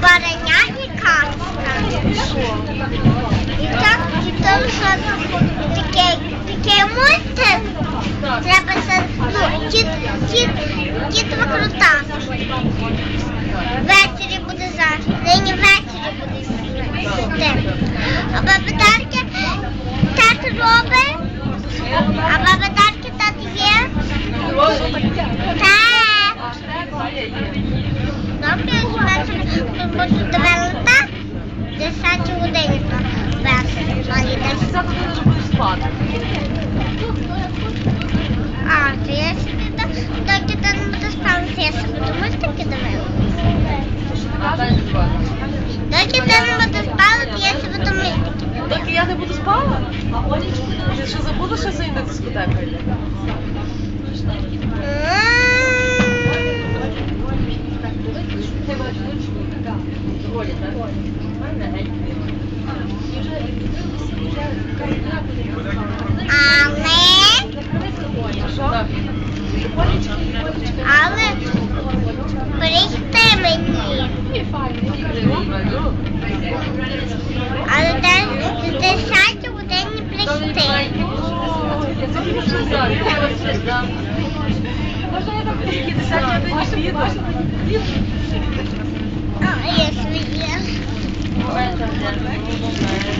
бараня і казка. І так, і то, що таке, таке мультик, треба це, ну, дід, дід, дідова крута. Ввечері буде зараз, нині ввечері буде йти. А баба Дарки так робить, а баба Дарки так є. Так. Ми будемо дивитися 10 годині ввечері. Має десь. Вже спати. А, то я собі так, доки ти не буде спати, я собі до мультики дивилася. А далі спати. Доки ти не буде спати, я собі до мультики дивилася. Доки я не буду спала? Ти що забула, що за інна дискотека Але, але прийти мені. Але з 10 годині прийти. А, я своє. Evet.